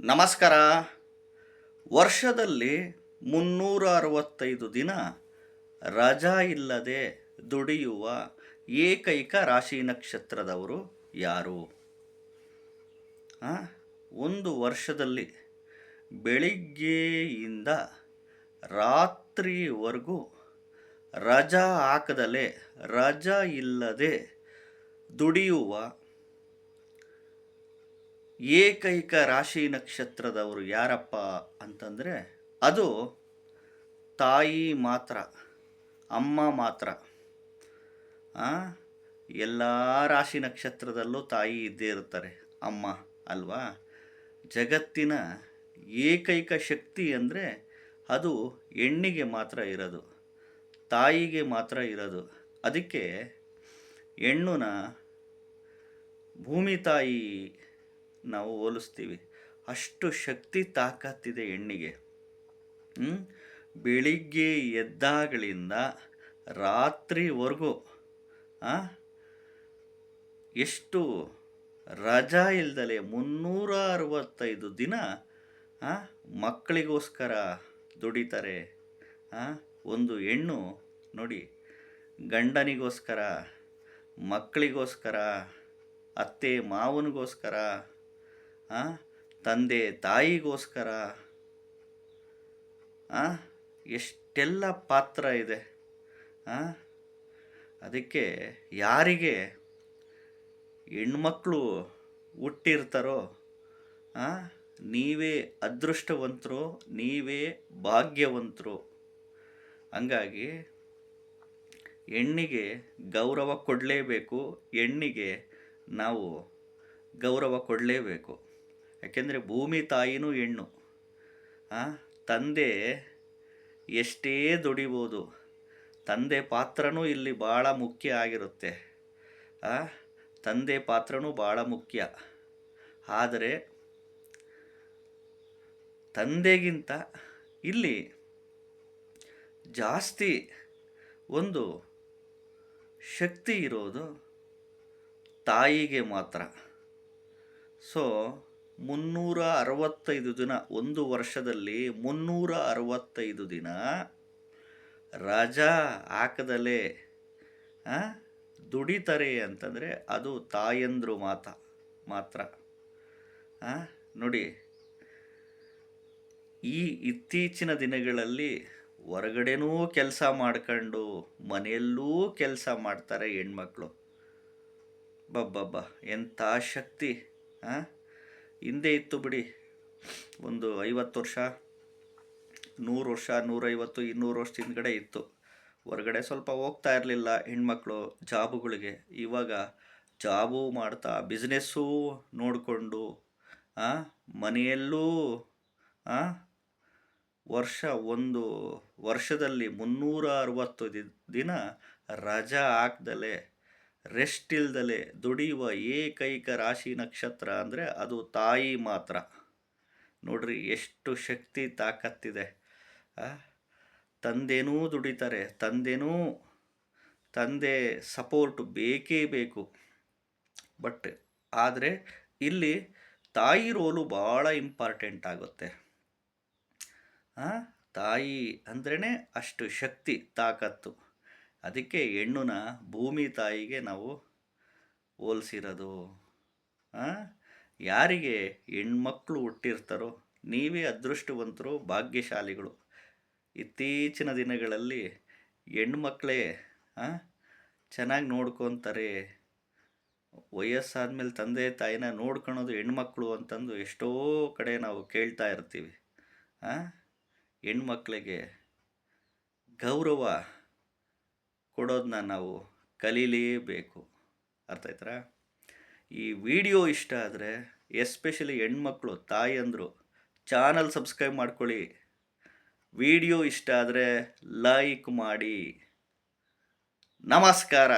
ನಮಸ್ಕಾರ ವರ್ಷದಲ್ಲಿ ಮುನ್ನೂರ ಅರವತ್ತೈದು ದಿನ ರಜಾ ಇಲ್ಲದೆ ದುಡಿಯುವ ಏಕೈಕ ರಾಶಿ ನಕ್ಷತ್ರದವರು ಯಾರು? ಒಂದು ವರ್ಷದಲ್ಲಿ ಬೆಳಿಗ್ಗೆಯಿಂದ ರಾತ್ರಿವರೆಗೂ ರಜಾ ಹಾಕದಲೇ ರಜಾ ಇಲ್ಲದೆ ದುಡಿಯುವ ಏಕೈಕ ರಾಶಿ ನಕ್ಷತ್ರದವರು ಯಾರಪ್ಪ ಅಂತಂದರೆ ಅದು ತಾಯಿ ಮಾತ್ರ, ಅಮ್ಮ ಮಾತ್ರ. ಎಲ್ಲ ರಾಶಿ ನಕ್ಷತ್ರದಲ್ಲೂ ತಾಯಿ ಇದ್ದೇ ಇರ್ತಾರೆ ಅಮ್ಮ ಅಲ್ವಾ? ಜಗತ್ತಿನ ಏಕೈಕ ಶಕ್ತಿ ಅಂದರೆ ಅದು ಹೆಣ್ಣಿಗೆ ಮಾತ್ರ ಇರೋದು, ತಾಯಿಗೆ ಮಾತ್ರ ಇರೋದು. ಅದಕ್ಕೆ ಹೆಣ್ಣುನ ಭೂಮಿ ತಾಯಿ ನಾವು ಹೋಲಿಸ್ತೀವಿ. ಅಷ್ಟು ಶಕ್ತಿ ತಾಕತ್ತಿದೆ ಹೆಣ್ಣಿಗೆ? ಬೆಳಿಗ್ಗೆ ಎದ್ದಾಗಳಿಂದ ರಾತ್ರಿವರೆಗೂ ಎಷ್ಟು ರಜಾ ಇಲ್ದಲೆ ಮುನ್ನೂರ ಅರವತ್ತೈದು ದಿನ ಮಕ್ಕಳಿಗೋಸ್ಕರ ದುಡಿತಾರೆ ಒಂದು ಹೆಣ್ಣು, ನೋಡಿ, ಗಂಡನಿಗೋಸ್ಕರ, ಮಕ್ಕಳಿಗೋಸ್ಕರ, ಅತ್ತೆ ಮಾವನಿಗೋಸ್ಕರ ತಂದೆ ತಾಯಿಗೋಸ್ಕರ ಎಷ್ಟೆಲ್ಲ ಪಾತ್ರ ಇದೆ ಅದಕ್ಕೆ ಯಾರಿಗೆ ಹೆಣ್ಮಕ್ಳು ಹುಟ್ಟಿರ್ತಾರೋ ನೀವೇ ಅದೃಷ್ಟವಂತರು, ನೀವೇ ಭಾಗ್ಯವಂತರು. ಹಂಗಾಗಿ ಹೆಣ್ಣಿಗೆ ಗೌರವ ಕೊಡಲೇಬೇಕು, ಹೆಣ್ಣಿಗೆ ನಾವು ಗೌರವ ಕೊಡಲೇಬೇಕು. ಯಾಕೆಂದರೆ ಭೂಮಿ ತಾಯಿನೂ ಹೆಣ್ಣು. ತಂದೆ ಎಷ್ಟೇ ದುಡಿಬೋದು, ತಂದೆ ಪಾತ್ರನೂ ಇಲ್ಲಿ ಭಾಳ ಮುಖ್ಯ ಆಗಿರುತ್ತೆ. ತಂದೆ ಪಾತ್ರನೂ ಭಾಳ ಮುಖ್ಯ. ಆದರೆ ತಂದೆಗಿಂತ ಇಲ್ಲಿ ಜಾಸ್ತಿ ಒಂದು ಶಕ್ತಿ ಇರೋದು ತಾಯಿಗೆ ಮಾತ್ರ. ಸೊ ಮುನ್ನೂರ ಅರವತ್ತೈದು ದಿನ, ಒಂದು ವರ್ಷದಲ್ಲಿ ಮುನ್ನೂರ ಅರವತ್ತೈದು ದಿನ ರಜಾ ಹಾಕದಲೆ ದುಡಿತರೆ ಅಂತಂದರೆ ಅದು ತಾಯಂದ್ರು ಮಾತ, ಮಾತ್ರ ನೋಡಿ, ಈ ಇತ್ತೀಚಿನ ದಿನಗಳಲ್ಲಿ ಹೊರಗಡೆನೂ ಕೆಲಸ ಮಾಡ್ಕೊಂಡು ಮನೆಯಲ್ಲೂ ಕೆಲಸ ಮಾಡ್ತಾರೆ ಹೆಣ್ಮಕ್ಳು ಬಬ್ಬಬ್ಬ, ಎಂಥ ಶಕ್ತಿ, ಆ? ಹಿಂದೆ ಇತ್ತು ಬಿಡಿ. ಒಂದು ಐವತ್ತು ವರ್ಷ, ನೂರು ವರ್ಷ, ನೂರೈವತ್ತು, ಇನ್ನೂರು ವರ್ಷ ಹಿಂದ್ಗಡೆ ಇತ್ತು. ಹೊರಗಡೆ ಸ್ವಲ್ಪ ಹೋಗ್ತಾ ಇರಲಿಲ್ಲ ಹೆಣ್ಮಕ್ಳು ಜಾಬುಗಳಿಗೆ. ಇವಾಗ ಜಾಬು ಮಾಡ್ತಾ, ಬಿಸ್ನೆಸ್ಸು ನೋಡಿಕೊಂಡು ಮನೆಯಲ್ಲೂ ವರ್ಷ ಒಂದು ವರ್ಷದಲ್ಲಿ ಮುನ್ನೂರ ಅರವತ್ತು ದಿನ ರಜಾ ಹಾಕ್ದಲೆ ರೆಸ್ಟ್ ಇಲ್ದಲೆ ದುಡಿಯುವ ಏಕೈಕ ರಾಶಿ ನಕ್ಷತ್ರ ಅಂದರೆ ಅದು ತಾಯಿ ಮಾತ್ರ ನೋಡ್ರಿ ಎಷ್ಟು ಶಕ್ತಿ ತಾಕತ್ತಿದೆ? ತಂದೆನೂ ದುಡಿತಾರೆ, ತಂದೆನೂ ತಂದೆ ಸಪೋರ್ಟ್ ಬೇಕೇ ಬೇಕು ಬಟ್ ಆದರೆ ಇಲ್ಲಿ ತಾಯಿ ರೋಲು ಭಾಳ ಇಂಪಾರ್ಟೆಂಟ್ ಆಗುತ್ತೆ? ತಾಯಿ ಅಂದ್ರೇ ಅಷ್ಟು ಶಕ್ತಿ, ತಾಕತ್ತು ಅದಕ್ಕೆ ಹೆಣ್ಣುನ ಭೂಮಿ ತಾಯಿಗೆ ನಾವು ಹೋಲಿಸಿರೋದು? ಯಾರಿಗೆ ಹೆಣ್ಮಕ್ಳು ಹುಟ್ಟಿರ್ತಾರೋ, ನೀವೇ ಅದೃಷ್ಟವಂತರು, ಭಾಗ್ಯಶಾಲಿಗಳು. ಇತ್ತೀಚಿನ ದಿನಗಳಲ್ಲಿ ಹೆಣ್ಮಕ್ಳೇ ಚೆನ್ನಾಗಿ ನೋಡ್ಕೊತಾರೆ. ವಯಸ್ಸಾದ್ಮೇಲೆ ತಂದೆ ತಾಯಿನ ನೋಡ್ಕೊಳೋದು ಹೆಣ್ಮಕ್ಳು ಅಂತಂದು ಎಷ್ಟೋ ಕಡೆ ನಾವು ಕೇಳ್ತಾ ಇರ್ತೀವಿ? ಹೆಣ್ಮಕ್ಳಿಗೆ ಗೌರವ ಕೊಡೋದನ್ನ ನಾವು ಕಲೀಲೇಬೇಕು. ಅರ್ಥ ಆಯ್ತಾ ಈ ವಿಡಿಯೋ ಇಷ್ಟ ಆದರೆ, ಎಸ್ಪೆಷಲಿ ಹೆಣ್ಮಕ್ಳು ತಾಯಿಯಂದರು ಚಾನಲ್ ಸಬ್ಸ್ಕ್ರೈಬ್ ಮಾಡ್ಕೊಳ್ಳಿ. ವಿಡಿಯೋ ಇಷ್ಟ ಆದರೆ ಲೈಕ್ ಮಾಡಿ. ನಮಸ್ಕಾರ!